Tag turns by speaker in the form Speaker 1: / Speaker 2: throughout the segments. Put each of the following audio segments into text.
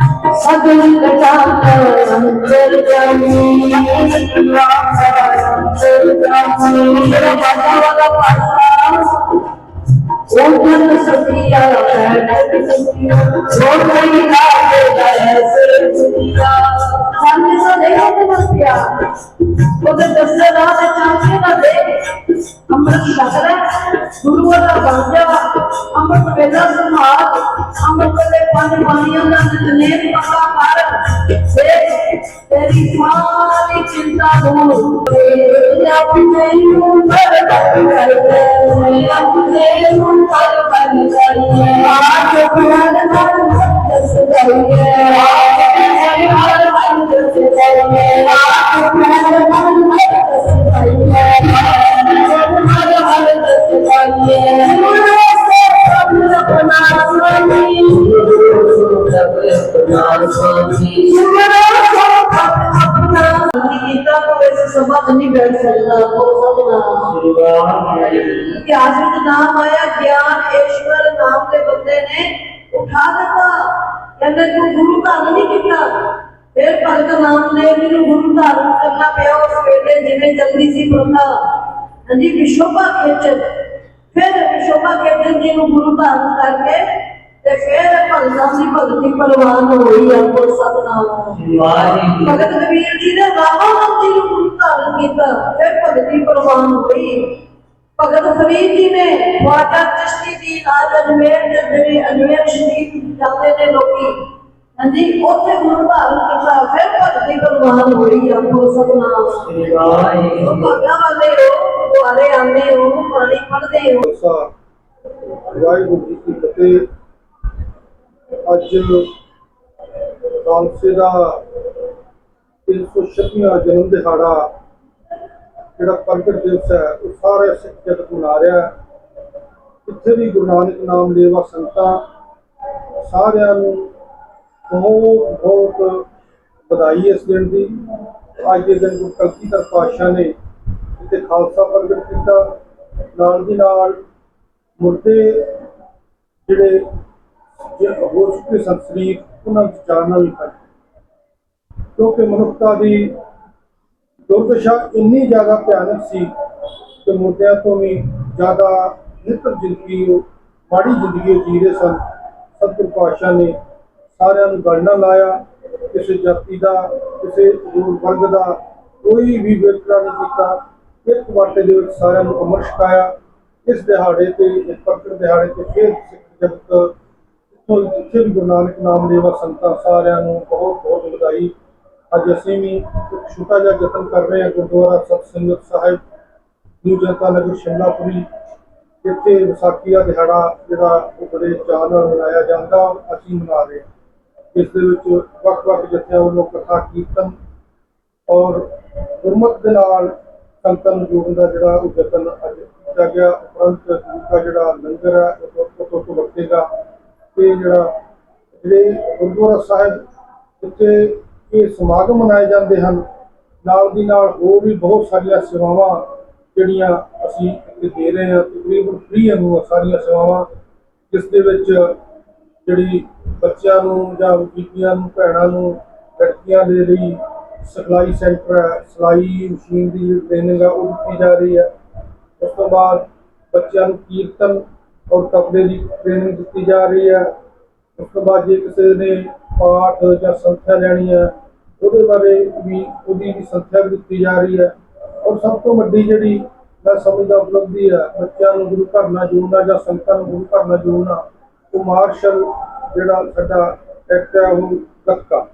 Speaker 1: ਸਗਲ ਕਟਾ ਅੰਤਰ ਜਾਮੀ ਅੰਤਰ ਜਾਮੀ ਮੇਰਾ ਬਾਬਾ ਵਾਲਾ ਪਾਸਾ ਉਹ ਜਨ ਸਤਿਆ ਹੈ ਸਤਿਆ ਉਹ ਕੋਈ ਲਾਗੇ ਦਾ ਹੈ ਸਤਿਆ ਸਾਨੂੰ ਤਾਂ ਦੇਖੋ ਤੇ ਮਸਿਆ ਉਹਦੇ ਦੱਸੇ ਦਾ ਤੇ ਚਾਹੇ ਨਾ ਦੇ ਅੰਮ੍ਰਿਤ ਛਕਰਾ ਗੁਰੂ ਦਾ ਬਾਂਝਾ ਅੰਮ੍ਰਿਤ ਵੇਲਾ ਸੰਭਾਲ ਅੰਮ੍ਰਿਤ ਦੇ ਪੰਜ ਬਾਣੀਆਂ ਦਾ ਨਿਤਨੇਮ ਪੱਕਾ ਕਰ ਦੇਖ ਤੇਰੀ ਸਾਰੀ ਚਿੰਤਾ ਦੂਰ ਤੇ ਆਪਣੇ ਨੂੰ ਬਰਬਾਦ ਕਰ ਦੇ ਆਪਣੇ ਨੂੰ ਬਰਬਾਦ ਕਰ ਦੇ ਆਜ ਪ੍ਰਾਨ ਮਨ ਦਸ ਕਰੀਏ ਆਜ ਪ੍ਰਾਨ ਕੀਤਾ ਕੋਈ ਇਸ ਸਭਾ ਨਹੀਂ ਬੈਠ ਸਕਦਾ ਉਹ ਸਭ ਇਤਿਹਾਸ ਵਿੱਚ ਨਾਮ ਆਇਆ ਗਿਆਨ ਈਸ਼ਵਰ ਨਾਮ ਦੇ ਬੰਦੇ ਨੇ ਉਠਾ ਦਿੱਤਾ ਕਹਿੰਦੇ ਤੂੰ ਗੁਰੂ ਧਾਰਨ ਨਹੀਂ ਕੀਤਾ ਫਿਰ ਭਗਤ ਨਾਮ ਨੇ ਜਿਹਨੂੰ ਗੁਰੂ ਧਾਰਨ ਕਰਨਾ ਪਿਆ ਉਸ ਵੇਲੇ ਜਿਵੇਂ ਚੱਲਦੀ ਸੀ ਪ੍ਰਥਾ ਹਾਂਜੀ ਵਿਸ਼ੋਭਾ ਖੇਚਰ ਫਿਰ ਵਿਸ਼ੋਭਾ ਖੇਚਰ ਜੀ ਨੂੰ ਗੁਰੂ ਧਾਰਨ ਕਰਕੇ ਤੇ ਫਿਰ ਭਗਤਾਂ ਦੀ ਭਗਤੀ ਪ੍ਰਵਾਨ ਹੋਈ ਆ ਕੋਲ ਸਤਨਾਮ। ਭਗਤ ਕਬੀਰ ਜੀ ਨੇ ਰਾਮਾ ਜੀ ਨੂੰ ਗੁਰੂ ਧਾਰਨ ਕੀਤਾ ਫਿਰ ਭਗਤੀ ਪ੍ਰਵਾਨ ਹੋਈ। ਭਗਤ ਫਰੀਦ ਜੀ ਨੇ ਵਾਟਾ ਚਿਸ਼ਤੀ ਦੀ ਨਾਲ ਅਜਮੇਰ ਦੇ ਜਿਹੜੇ ਅਜਮੇਰ ਸ਼ਰੀਫ ਜਾਂਦੇ ਨੇ ਲੋਕੀ। ਹਾਂਜੀ ਉੱਥੇ ਗੁਰੂ ਧਾਰਨ ਕੀਤਾ ਫਿਰ ਭਗਤੀ ਪ੍ਰਵਾਨ ਹੋਈ ਆਪੋ ਸਤਨਾਮ। ਉਹ ਭਾਗਾਂ ਵਾਲੇ ਹੋ ਦੁਆਰੇ ਆਉਂਦੇ ਹੋ ਪਾਣੀ ਪੜਦੇ ਹੋ।
Speaker 2: ਵਾਹਿਗੁਰੂ ਜੀ ਕੀ ਫਤਿਹ। ਅੱਜ ਖਾਲਸੇ ਦਾ 326ਵਾਂ ਜਨਮ ਦਿਹਾੜਾ ਜਿਹੜਾ ਪ੍ਰਗਟ ਦਿਵਸ ਹੈ, ਉਹ ਸਾਰੇ ਸਿੱਖ ਜਗਤ ਮਨਾ ਰਿਹਾ ਹੈ। ਜਿੱਥੇ ਵੀ ਗੁਰੂ ਨਾਨਕ ਨਾਮ ਲੇਵਾ ਸੰਤਾਂ ਸਾਰਿਆਂ ਨੂੰ ਬਹੁਤ ਬਹੁਤ ਵਧਾਈ ਇਸ ਦਿਨ ਦੀ। ਅੱਜ ਦੇ ਦਿਨ ਗੁਰੂ ਕਲਗੀਧਰ ਪਾਤਸ਼ਾਹ ਨੇ ਜਿੱਥੇ ਖਾਲਸਾ ਪ੍ਰਗਟ ਕੀਤਾ। ਨਾਲ ਦੀ ਨਾਲ ਮੁਰਦੇ ਜਿਹੜੇ ਜ- ਹੋ ਚੁੱਕੇ ਸਨ ਉਹਨਾਂ ਵਿੱਚ ਜਾਣਾ ਵੀ ਪੈ ਕਿਉਂਕਿ ਮਨੁੱਖਤਾ ਦੀ ਦੁਰਦਸ਼ਾ ਇੰਨੀ ਜ਼ਿਆਦਾ ਭਿਆਨਕ ਸੀ ਕਿ ਮੁਰਦਿਆਂ ਤੋਂ ਵੀ ਜ਼ਿਆਦਾ ਨਿਤਰ ਜ਼ਿੰਦਗੀ ਉਹ ਮਾੜੀ ਜ਼ਿੰਦਗੀ ਜੀ ਰਹੇ ਸਨ। ਸਤਿਗੁਰ ਪਾਤਸ਼ਾਹ ਨੇ ਸਾਰਿਆਂ ਨੂੰ ਗੱਲ ਲਾਇਆ, ਕਿਸੇ ਜਾਤੀ ਦਾ, ਕਿਸੇ ਦੂਰ ਵਰਗ ਦਾ, ਕੋਈ ਵੀ ਵਿਤਕਰਾ ਨਹੀਂ ਕੀਤਾ। ਇੱਕ ਵਾਟੇ ਦੇ ਵਿੱਚ ਸਾਰਿਆਂ ਨੂੰ ਅਮਰ ਛਕਾਇਆ। ਇਸ ਦਿਹਾੜੇ ਤੇ ਇਸ ਪ੍ਰਗਟ ਦਿਹਾੜੇ ਤੇ ਫਿਰ ਸਿੱਖ ਜਗਤ ਤੋਂ ਜਿੱਥੇ ਵੀ ਗੁਰੂ ਨਾਨਕ ਨਾਮ ਲੇਵਾ ਸੰਤਾਂ ਸਾਰਿਆਂ ਨੂੰ ਬਹੁਤ ਬਹੁਤ ਵਧਾਈ। ਅੱਜ ਅਸੀਂ ਵੀ ਇੱਕ ਛੋਟਾ ਜਿਹਾ ਯਤਨ ਕਰ ਰਹੇ ਹਾਂ, ਗੁਰਦੁਆਰਾ ਸਤ ਸੰਗਤ ਸਾਹਿਬ, ਨਿਊ ਜਨਤਾ ਨਗਰ ਸ਼ਿਮਲਾਪੁਰੀ। ਇੱਥੇ ਵਿਸਾਖੀ ਦਾ ਦਿਹਾੜਾ ਜਿਹੜਾ ਉਹ ਬੜੇ ਚਾਅ ਨਾਲ ਮਨਾਇਆ ਜਾਂਦਾ, ਅਸੀਂ ਮਨਾ ਰਹੇ ਹਾਂ। ਇਸ ਦੇ ਵਿੱਚ ਵੱਖ-ਵੱਖ ਜਥਿਆਂ ਵੱਲੋਂ ਕਥਾ ਕੀਰਤਨ ਔਰ ਗੁਰਮਤ ਦੇ ਨਾਲ ਸੰਤਾਂ ਨੂੰ ਜੋੜਨ ਦਾ ਜਿਹੜਾ ਉਹ ਯਤਨ ਅੱਜ ਕੀਤਾ ਗਿਆ। ਉਪਰੰਤ ਗੁਰੂ ਦਾ ਜਿਹੜਾ ਲੰਗਰ ਹੈ, ਉਹ ਤੋਂ ਵਰਤੇਗਾ ਤੇ ਜਿਹੜਾ ਜਿਹੜੇ ਗੁਰਦੁਆਰਾ ਸਾਹਿਬ ਜਿੱਥੇ ਇਹ ਸਮਾਗਮ ਮਨਾਏ ਜਾਂਦੇ ਹਨ, ਨਾਲ ਦੀ ਨਾਲ ਹੋਰ ਵੀ ਬਹੁਤ ਸਾਰੀਆਂ ਸੇਵਾਵਾਂ ਜਿਹੜੀਆਂ ਅਸੀਂ ਇੱਥੇ ਦੇ ਰਹੇ ਹਾਂ, ਤਕਰੀਬਨ ਫ੍ਰੀ ਹਨ ਉਹ ਸਾਰੀਆਂ ਸੇਵਾਵਾਂ, ਜਿਸ ਦੇ ਵਿੱਚ ਜਿਹੜੀ ਬੱਚਿਆਂ ਨੂੰ ਜਾਂ ਬੀਬੀਆਂ ਨੂੰ, ਭੈਣਾਂ ਨੂੰ, ਲੜਕੀਆਂ ਦੇ ਲਈ ਸਿਖਲਾਈ ਸੈਂਟਰ ਹੈ ਸਿਲਾਈ ਮਸ਼ੀਨ ਦੀ ਟ੍ਰੇਨਿੰਗ ਹੈ ਉਹ ਦਿੱਤੀ ਜਾ ਰਹੀ ਹੈ। ਉਸ ਤੋਂ ਬਾਅਦ ਬੱਚਿਆਂ ਨੂੰ ਕੀਰਤਨ ਔਰ ਤਬਲੇ ਦੀ ਟ੍ਰੇਨਿੰਗ ਦਿੱਤੀ ਜਾ ਰਹੀ ਹੈ। ਉਸ ਤੋਂ ਬਾਅਦ ਜੇ ਕਿਸੇ ਨੇ ਪਾਠ ਜਾਂ ਸੰਥਿਆ ਲੈਣੀ ਹੈ ਉਹਦੇ ਬਾਰੇ ਵੀ ਉਹਦੀ ਵੀ ਸੰਥਿਆ ਵੀ ਦਿੱਤੀ ਜਾ ਰਹੀ ਹੈ। ਔਰ ਸਭ ਤੋਂ ਵੱਡੀ ਜਿਹੜੀ ਮੈਂ ਸਮਝਦਾ ਉਪਲਬਧੀ ਹੈ ਬੱਚਿਆਂ ਨੂੰ ਗੁਰੂ ਘਰ ਨਾਲ ਜੋੜਨਾ ਜਾਂ ਸੰਤਾਂ ਨੂੰ ਗੁਰੂ ਘਰ ਨਾਲ ਜੋੜਨਾ ਉਹ ਮਾਰਸ਼ਲ ਜਿਹੜਾ ਸਾਡਾ ਐਕਟ ਹੈ ਉਹ ਗੱਤਕਾ।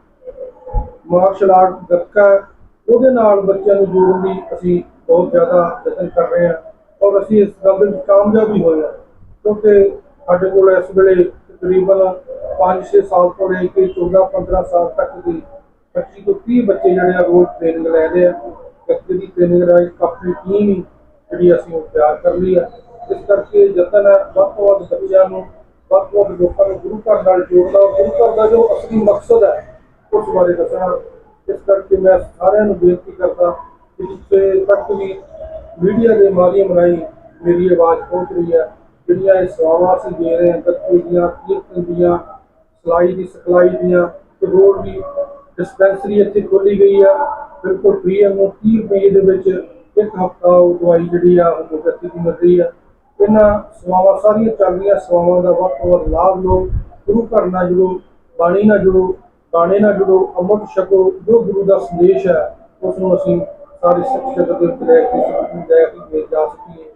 Speaker 2: ਮਾਰਸ਼ਲ ਆਰਟ ਗੱਤਕਾ ਹੈ, ਉਹਦੇ ਨਾਲ ਬੱਚਿਆਂ ਨੂੰ ਜੋੜਨ ਦੀ ਅਸੀਂ ਬਹੁਤ ਜ਼ਿਆਦਾ ਯਤਨ ਕਰ ਰਹੇ ਹਾਂ। ਔਰ ਅਸੀਂ ਇਸ ਗੱਲ ਦੇ ਵਿੱਚ ਕਾਮਯਾਬ ਵੀ ਹੋਏ ਹਾਂ। ਕਿਉਂਕਿ ਸਾਡੇ ਕੋਲ ਇਸ ਵੇਲੇ ਤਕਰੀਬਨ 5-6 ਸਾਲ ਤੋਂ ਲੈ ਕੇ 14-15 ਸਾਲ ਤੱਕ ਦੀ 25 ਤੋਂ 30 ਬੱਚੇ ਜਿਹੜੇ ਆ ਰੋਜ਼ ਟ੍ਰੇਨਿੰਗ ਲੈ ਰਹੇ ਆ। ਗੱਤਕੇ ਦੀ ਟ੍ਰੇਨਿੰਗ ਦਾ ਇੱਕ ਆਪਣੀ ਟੀਮ ਹੀ ਜਿਹੜੀ ਅਸੀਂ ਉਹ ਤਿਆਰ ਕਰ ਲਈ ਹੈ ਇਸ ਕਰਕੇ ਯਤਨ ਹੈ ਵੱਧ ਤੋਂ ਵੱਧ ਬੱਚਿਆਂ ਨੂੰ, ਵੱਧ ਤੋਂ ਵੱਧ ਲੋਕਾਂ ਨੂੰ ਗੁਰੂ ਘਰ ਨਾਲ ਜੋੜਨਾ, ਗੁਰੂ ਘਰ ਦਾ ਜੋ ਅਸਲੀ ਮਕਸਦ ਹੈ ਉਸ ਬਾਰੇ ਦੱਸਣਾ। ਇਸ ਕਰਕੇ ਮੈਂ ਸਾਰਿਆਂ ਨੂੰ ਬੇਨਤੀ ਕਰਦਾ ਕਿ ਜਿੱਥੇ ਤੱਕ ਵੀ ਮੀਡੀਆ ਦੇ ਮਾਧਿਅਮ ਰਾਹੀਂ ਮੇਰੀ ਆਵਾਜ਼ ਪਹੁੰਚ ਰਹੀ ਹੈ ਜਿਹੜੀਆਂ ਇਹ ਸੇਵਾਵਾਂ ਅਸੀਂ ਦੇ ਰਹੇ ਹਾਂ, ਗੱਤਕੇ ਦੀਆਂ, ਕੀਰਤਨ ਦੀਆਂ, ਸਿਲਾਈ ਦੀ ਸਿਖਲਾਈ ਦੀਆਂ, ਤੇ ਹੋਰ ਵੀ ਡਿਸਪੈਂਸਰੀ ਇੱਥੇ ਖੋਲੀ ਗਈ ਆ, ਬਿਲਕੁਲ ਫ੍ਰੀ ਆ ਨੂੰ 30 ਰੁਪਏ ਦੇ ਵਿੱਚ ਇੱਕ ਹਫਤਾ ਉਹ ਦਵਾਈ ਜਿਹੜੀ ਆ, ਉਹ ਹੋਮੋਪੈਥੀ ਦੀ ਮਿਲ ਰਹੀ ਆ। ਇਹਨਾਂ ਸੇਵਾਵਾਂ ਸਾਰੀਆਂ ਚੱਲ ਰਹੀਆਂ, ਸੇਵਾਵਾਂ ਦਾ ਵੱਧ ਤੋਂ ਵੱਧ ਲਾਭ ਲਓ, ਗੁਰੂ ਘਰ ਨਾਲ ਜੁੜੋ, ਬਾਣੀ ਨਾਲ ਜੁੜੋ, ਬਾਣੇ ਨਾਲ ਜੁੜੋ, ਅੰਮ੍ਰਿਤ ਛਕੋ, ਜੋ ਗੁਰੂ ਦਾ ਸੰਦੇਸ਼ ਹੈ, ਉਸ ਨੂੰ ਅਸੀਂ ਸਾਰੇ ਸਿੱਖ ਜਗਤ ਦੇ ਲੈ ਕੇ ਲੈ ਕੇ ਜਾ ਸਕੀਏ।